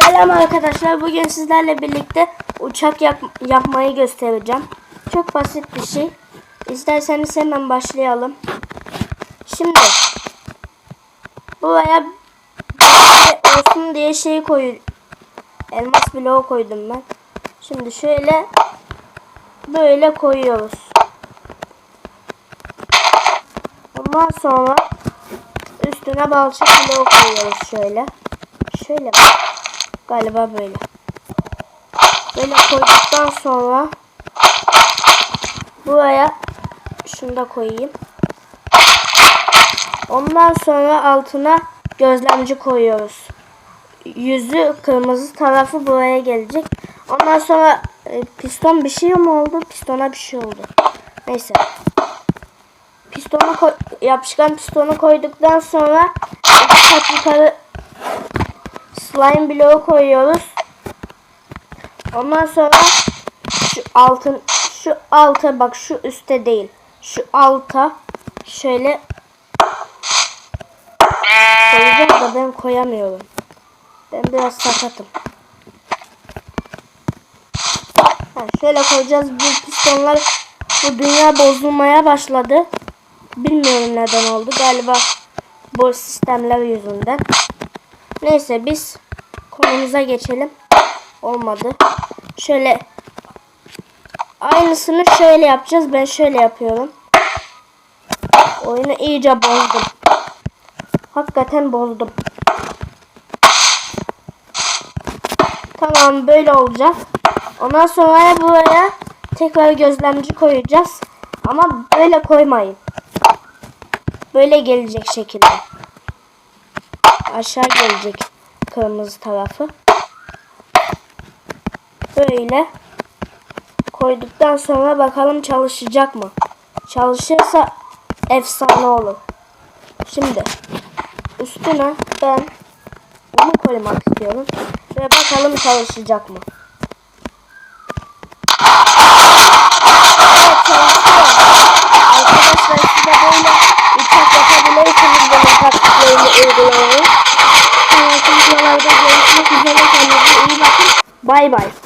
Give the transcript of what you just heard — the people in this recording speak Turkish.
Selam arkadaşlar. Bugün sizlerle birlikte uçak yap yapmayı göstereceğim. Çok basit bir şey. İsterseniz hemen başlayalım. Şimdi buraya olsun diye şey koy elmas bloğu koydum ben. Şimdi şöyle böyle koyuyoruz. Ondan sonra üstüne balçık bloğu koyuyoruz şöyle. Şöyle mi? Galiba böyle. Böyle koyduktan sonra buraya şunu da koyayım. Ondan sonra altına gözlemci koyuyoruz. Yüzü kırmızı tarafı buraya gelecek. Ondan sonra e, piston bir şey mi oldu? Pistona bir şey oldu. Neyse. Pistonu yapışkan pistonu koyduktan sonra iki kat yukarı slime bloğu koyuyoruz. Ondan sonra şu altın şu alta bak şu üstte değil. Şu alta şöyle koyacağım da ben koyamıyorum. Ben biraz sakatım. Ha, şöyle koyacağız. Bu pistonlar bu dünya bozulmaya başladı. Bilmiyorum neden oldu. Galiba bu sistemler yüzünden. Neyse biz konumuza geçelim. Olmadı. Şöyle aynısını şöyle yapacağız. Ben şöyle yapıyorum. Oyunu iyice bozdum. Hakikaten bozdum. Tamam böyle olacak. Ondan sonra buraya tekrar gözlemci koyacağız. Ama böyle koymayın. Böyle gelecek şekilde aşağı gelecek kırmızı tarafı. Böyle koyduktan sonra bakalım çalışacak mı? Çalışırsa efsane olur. Şimdi üstüne ben bunu koymak istiyorum ve bakalım çalışacak mı? Bay bay.